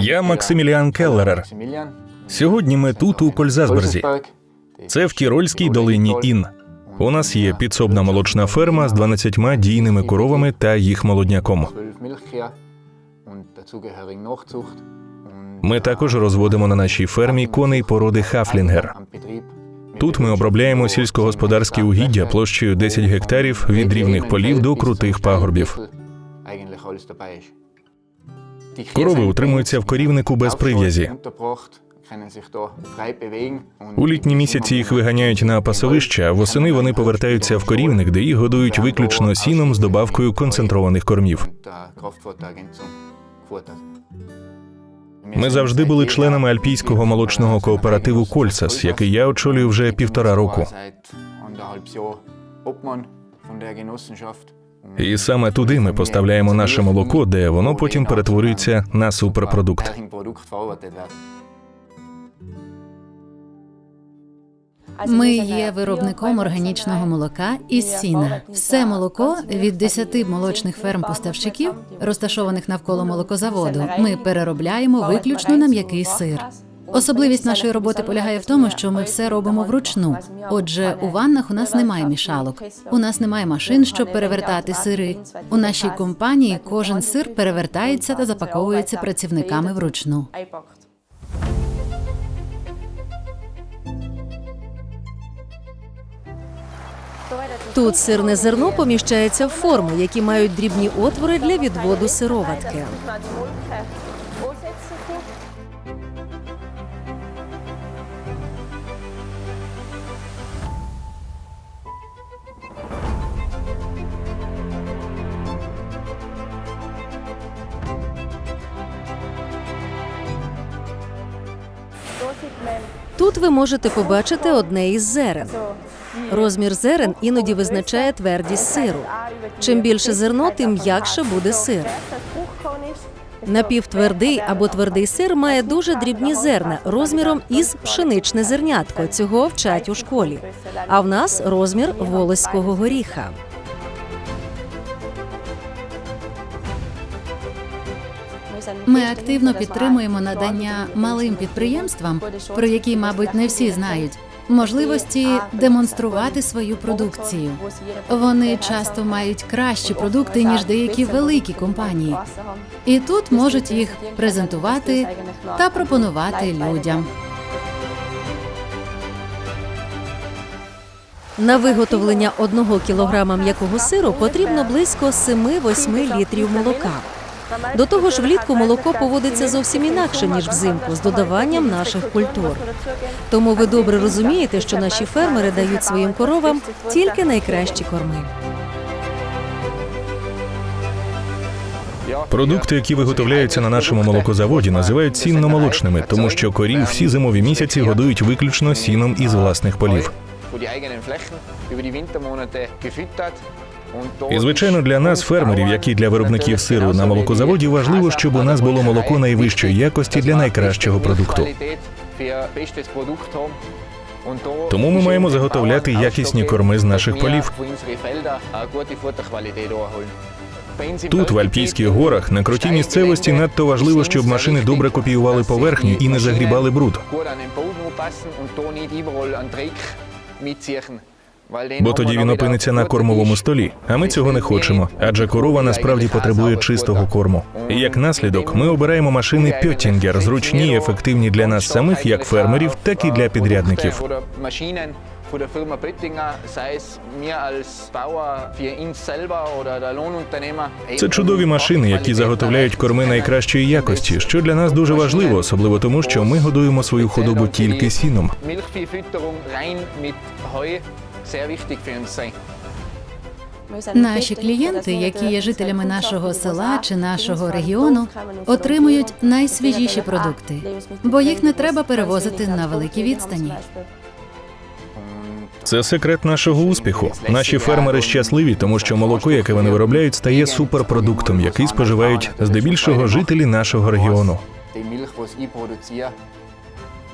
Я Максиміліан Келлерер. Сьогодні ми тут, у Кользасберзі. Це в Тірольській долині Ін. У нас є підсобна молочна ферма з 12 дійними коровами та їх молодняком. Ми також розводимо на нашій фермі коней породи Хафлінгер. Тут ми обробляємо сільськогосподарські угіддя площею 10 гектарів від рівних полів до крутих пагорбів. Корови утримуються в корівнику без прив'язі. У літні місяці їх виганяють на пасовище, а восени вони повертаються в корівник, де їх годують виключно сіном з добавкою концентрованих кормів. Ми завжди були членами альпійського молочного кооперативу Кольсас, який я очолюю вже півтора року. І саме туди ми поставляємо наше молоко, де воно потім перетворюється на суперпродукт. Ми є виробником органічного молока із сіна. Все молоко від 10 молочних ферм поставщиків, розташованих навколо молокозаводу. Ми переробляємо виключно на м'який сир. Особливість нашої роботи полягає в тому, що ми все робимо вручну. Отже, у ваннах у нас немає мішалок. У нас немає машин, щоб перевертати сири. У нашій компанії кожен сир перевертається та запаковується працівниками вручну. Тут сирне зерно поміщається в форми, які мають дрібні отвори для відводу сироватки. Тут ви можете побачити одне із зерен. Розмір зерен іноді визначає твердість сиру. Чим більше зерно, тим м'якше буде сир. Напівтвердий або твердий сир має дуже дрібні зерна розміром із пшеничне зернятко. Цього вчать у школі. А в нас розмір волоського горіха. Ми активно підтримуємо надання малим підприємствам, про які, мабуть, не всі знають. Можливості демонструвати свою продукцію. Вони часто мають кращі продукти ніж деякі великі компанії, і тут можуть їх презентувати та пропонувати людям. На виготовлення одного кілограма м'якого сиру потрібно близько 7-8 літрів молока. До того ж, влітку молоко поводиться зовсім інакше ніж взимку з додаванням наших культур. Тому ви добре розумієте, що наші фермери дають своїм коровам тільки найкращі корми. Продукти, які виготовляються на нашому молокозаводі, називають сінно-молочними, тому що корів всі зимові місяці годують виключно сіном із власних полів. І звичайно, для нас, фермерів, як і для виробників сиру на молокозаводі, важливо, щоб у нас було молоко найвищої якості для найкращого продукту. Тому ми маємо заготовляти якісні корми з наших полів. Тут, в Альпійських горах, на крутій місцевості, надто важливо, щоб машини добре копіювали поверхню і не загрібали бруд. mitziehen. Бо тоді він опиниться на кормовому столі. А ми цього не хочемо, адже корова насправді потребує чистого корму. І як наслідок, ми обираємо машини Пьоттінгер, зручні і ефективні для нас самих, як фермерів, так і для підрядників. von der Firma Böttinger, sei es mir als Bauer für ihn selber oder der Lohnunternehmer. Це чудові машини, які заготовляють корми найкращої якості, що для нас дуже важливо, особливо тому, що ми годуємо свою худобу тільки сіном. Milchviehfütterung rein mit Heu, Наші клієнти, які є жителями нашого села чи нашого регіону, отримують найсвіжіші продукти, бо їх не треба перевозити на великі відстані. Це секрет нашого успіху. Наші фермери щасливі, тому що молоко, яке вони виробляють, стає суперпродуктом, який споживають здебільшого жителі нашого регіону.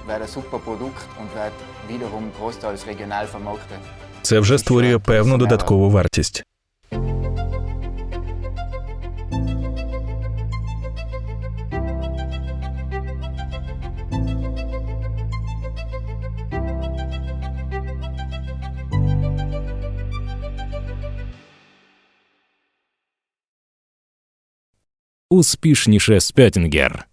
Wird ein super Produkt und wird wiederum vermarktet. Це вже створює певну додаткову вартість. Успішніше спятінгер.